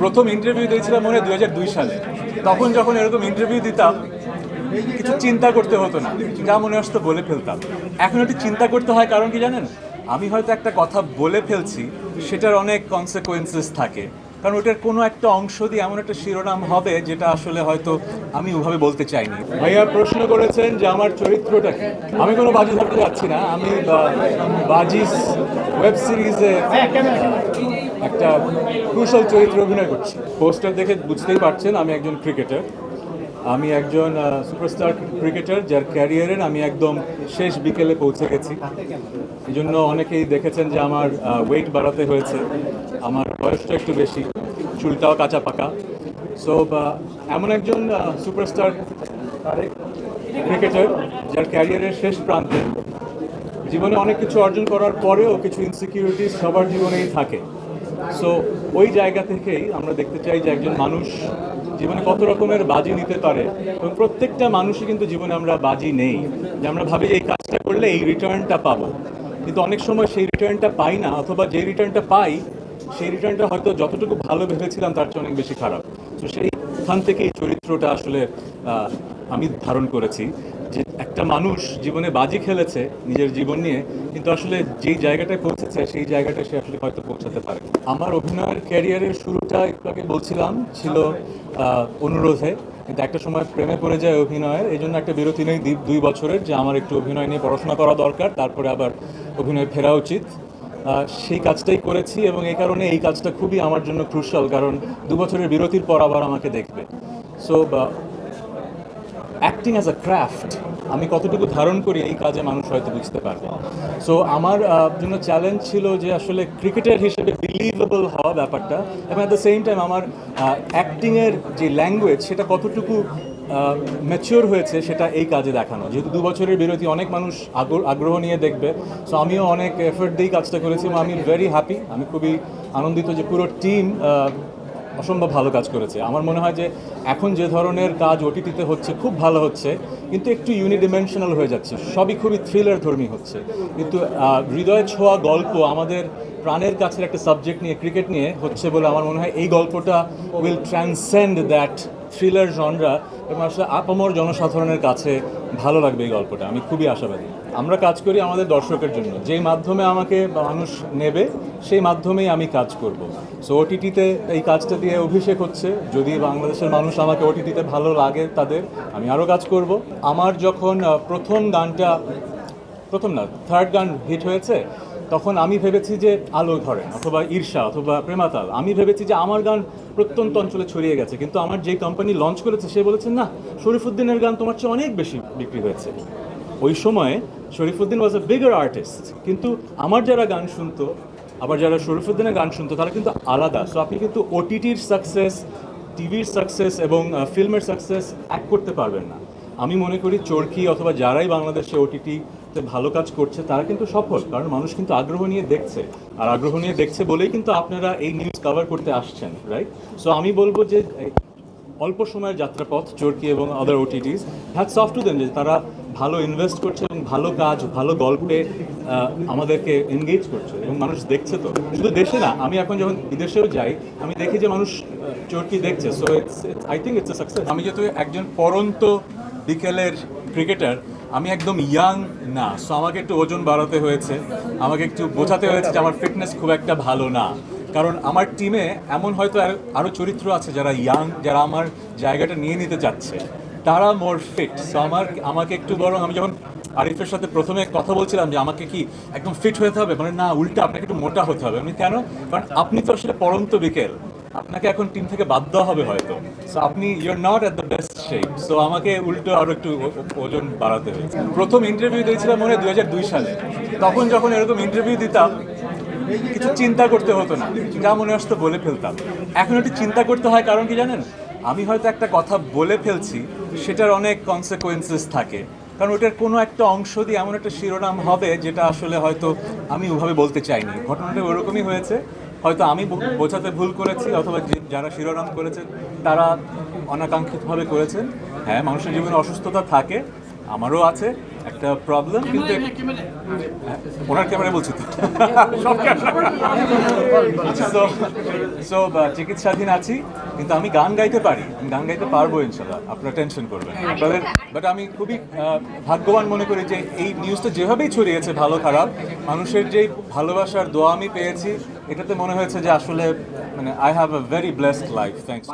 প্রথম ইন্টারভিউ দিয়েছিলাম মনে হয় দু হাজার দুই সালে। তখন যখন এরকম ইন্টারভিউ দিতাম, কিছু চিন্তা করতে হতো না। যা মনে আসতো বলে ফেলতাম। এখন একটু চিন্তা করতে হয় কারণ কি জানেন? আমি হয়তো একটা কথা বলে ফেলছি, সেটার অনেক কনসিকোয়েন্সেস থাকে। কারণ ওটার কোনো একটা অংশ দিয়ে এমন একটা শিরোনাম হবে, যেটা আসলে হয়তো আমি ওভাবে বলতে চাইনি। ভাইয়া প্রশ্ন করেছেন যে আমার চরিত্রটা কি? আমি কোনো বাজি ধরতে যাচ্ছি না। আমি বাজিস ওয়েব সিরিজে একটা কুশল চরিত্রে অভিনয় করছি। পোস্টার দেখে বুঝতেই পারছেন, আমি একজন ক্রিকেটার আমি একজন সুপারস্টার ক্রিকেটার যার ক্যারিয়ারের আমি একদম শেষ বিকেলে পৌঁছে গেছি। এই জন্য অনেকেই দেখেছেন যে আমার ওয়েট বাড়াতে হয়েছে। আমার বয়সটা একটু বেশি, চুলটাও কাঁচা পাকা। সো এমন একজন সুপারস্টার ক্রিকেটার যার ক্যারিয়ারের শেষ প্রান্তে জীবনে অনেক কিছু অর্জন করার পরেও কিছু ইনসিকিউরিটিস সবার জীবনেই থাকে। সো ওই জায়গা থেকেই আমরা দেখতে চাই যে একজন মানুষ জীবনে কত রকমের বাজি নিতে পারে এবং প্রত্যেকটা মানুষই কিন্তু জীবনে আমরা বাজি নেই। যে আমরা ভাবি এই কাজটা করলে এই রিটার্নটা পাবো। কিন্তু অনেক সময় সেই রিটার্নটা পাই না অথবা যে রিটার্নটা পাই, সেই রিটার্নটা হয়তো যতটুকু ভালো ভেবেছিলাম তার চেয়ে অনেক বেশি খারাপ। তো সেইখান থেকে এই চরিত্রটা আসলে আমি ধারণ করেছি। একটা মানুষ জীবনে বাজি খেলেছে নিজের জীবন নিয়ে, কিন্তু আসলে যেই জায়গাটায় পৌঁছেছে, সেই জায়গাটায় সে আসলে হয়তো পৌঁছাতে পারে আমার অভিনয়ের ক্যারিয়ারের শুরুটা একটু আগে বলছিলাম, ছিল অনুরোধে। কিন্তু একটা সময় প্রেমে পড়ে যায় অভিনয়ের এই জন্য একটা বিরতি নেই দুই- বছরের, যে আমার একটু অভিনয় নিয়ে পড়াশোনা করা দরকার, তারপরে আবার অভিনয় ফেরা উচিত। সেই কাজটাই করেছি এবং এই কারণে এই কাজটা খুবই আমার জন্য ক্রুশাল কারণ দু বছরের বিরতির পর আবার আমাকে দেখবে। So acting as a craft আমি কতটুকু ধারণ করি এই কাজে মানুষ হয়তো বুঝতে পারবে। সো আমার জন্য চ্যালেঞ্জ ছিল যে আসলে ক্রিকেটার হিসেবে বিলিভেবল হওয়া ব্যাপারটা এবং অ্যাট দ্য সেম টাইম আমার অ্যাক্টিংয়ের যে ল্যাঙ্গুয়েজ সেটা কতটুকু ম্যাচিওর হয়েছে সেটা এই কাজে দেখানো। যেহেতু দু বছরের বিরতি অনেক মানুষ আগ্র- আগ্রহ নিয়ে দেখবে। সো আমিও অনেক এফোর্ট দিয়েই কাজটা করেছি এবং আমি ভেরি হ্যাপি আমি খুবই আনন্দিত যে পুরো টিম অসম্ভব ভালো কাজ করেছে। আমার মনে হয় যে এখন যে ধরনের কাজ ওটিটিতে হচ্ছে খুব ভালো হচ্ছে, কিন্তু একটু ইউনিডিমেনশনাল হয়ে যাচ্ছে। সবই খুবই থ্রিলার ধর্মী হচ্ছে। কিন্তু হৃদয় ছোঁয়া গল্প আমাদের প্রাণের কাছের একটা সাবজেক্ট নিয়ে ক্রিকেট নিয়ে হচ্ছে বলে আমার মনে হয় এই গল্পটা will transcend that thriller genre এবং আসলে আপামর জনসাধারণের কাছে ভালো লাগবে এই গল্পটা। আমি খুবই আশাবাদী। আমরা কাজ করি আমাদের দর্শকের জন্য। যেই মাধ্যমে আমাকে মানুষ নেবে, সেই মাধ্যমেই আমি কাজ করব। সো ওটিটিতে এই কাজটা দিয়ে অভিষেক হচ্ছে। যদি বাংলাদেশের মানুষ আমাকে ওটিটিতে ভালো লাগে তাদের, আমি আরও কাজ করব। আমার যখন প্রথম গানটা, প্রথম না থার্ড গান হিট হয়েছে, তখন আমি ভেবেছি যে আলো ধরেন অথবা ঈর্ষা, অথবা প্রেমাতাল, আমি ভেবেছি যে আমার গান প্রত্যন্ত অঞ্চলে ছড়িয়ে গেছে, কিন্তু আমার যে কোম্পানি লঞ্চ করেছে, সে বলেছে, না, শরীফুদ্দিনের গান তোমার চেয়ে অনেক বেশি বিক্রি হয়েছে। ওই সময়ে Shariffuddin was a bigger artist কিন্তু আমার যারা গান শুনতো, আবার যারা শরীফুদ্দিনের গান শুনতো, তারা কিন্তু আলাদা। সো আপনি কিন্তু ওটিটির সাকসেস টিভির সাকসেস এবং ফিল্মের সাকসেস এক করতে পারবেন না। আমি মনে করি চরকি অথবা যারাই বাংলাদেশে ওটিটিতে ভালো কাজ করছে, তারা কিন্তু সফল। কারণ মানুষ কিন্তু আগ্রহ নিয়ে দেখছে। আর আগ্রহ নিয়ে দেখছে বলেই কিন্তু আপনারা এই নিউজ কভার করতে আসছেন রাইট সো আমি বলব যে অল্প সময়ের যাত্রাপথ, চরকি এবং আদার ওটিটিস হ্যাট সফট টু দেন যে তারা ভালো ইনভেস্ট করছে এবং ভালো কাজ, ভালো গল্পে আমাদেরকে এনগেজ করছে এবং মানুষ দেখছে তো। শুধু দেশে না, আমি এখন যখন বিদেশেও যাই, আমি দেখি যে মানুষ চরকি দেখছে। So it's I think it's a success আমি যেহেতু একজন পরন্ত বিকেলের ক্রিকেটার, আমি একদম ইয়াং না। সো আমাকে একটু ওজন বাড়াতে হয়েছে। আমাকে একটু বোঝাতে হয়েছে যে আমার ফিটনেস খুব একটা ভালো না। কারণ আমার টিমে এমন হয়তো আর- আরও চরিত্র আছে যারা ইয়াং যারা আমার জায়গাটা নিয়ে নিতে চাচ্ছে। তারা মোর ফিট সো আমার, আমাকে একটু বরং আমি যখন আরিফের সাথে প্রথমে কথা বলছিলাম যে আমাকে কি একদম ফিট হতে হবে মানে না, উল্টা আপনাকে একটু মোটা হতে হবে। আমি কেন? কারণ আপনি তো আসলে পরন্ত বিকেল। আপনাকে এখন টিম থেকে বাদ দেওয়া হবে হয়তো। সো আপনি you're not at the best shape so আমাকে উল্টো আরও একটু ওজন বাড়াতে হয়েছে। প্রথম ইন্টারভিউ দিয়েছিলাম মনে হয় দুই হাজার দুই সালে। তখন যখন এরকম ইন্টারভিউ দিতাম, কিছু চিন্তা করতে হতো না। যা মনে আসতো বলে ফেলতাম। এখন একটু চিন্তা করতে হয় কারণ কি জানেন? আমি হয়তো একটা কথা বলে ফেলছি, সেটার অনেক কনসিকোয়েন্সেস থাকে। কারণ ওটার কোনো একটা অংশ দিয়ে এমন একটা শিরোনাম হবে, যেটা আসলে হয়তো আমি ওভাবে বলতে চাইনি। ঘটনাটা ওরকমই হয়েছে। হয়তো আমি বো- বোঝাতে ভুল করেছি অথবা যারা শিরোনাম করেছেন তারা অনাকাঙ্ক্ষিতভাবে করেছেন। হ্যাঁ মানুষের জীবনে অসুস্থতা থাকে আমারও আছে একটা প্রবলেম কিন্তু হ্যাঁ, ওনার ক্যামেরা বলছি তো। সব সো চিকিৎসাধীন আছি কিন্তু আমি গান গাইতে পারি আমি গান গাইতে পারব ইনশাল্লাহ আপনারা টেনশন করবেন বাট আমি খুবই ভাগ্যবান মনে করি যে এই নিউজটা যেভাবেই ছড়িয়েছে ভালো খারাপ মানুষের যেই ভালোবাসার দোয়া আমি পেয়েছি এটাতে মনে হয়েছে যে আসলে মানে I have a very blessed life thanks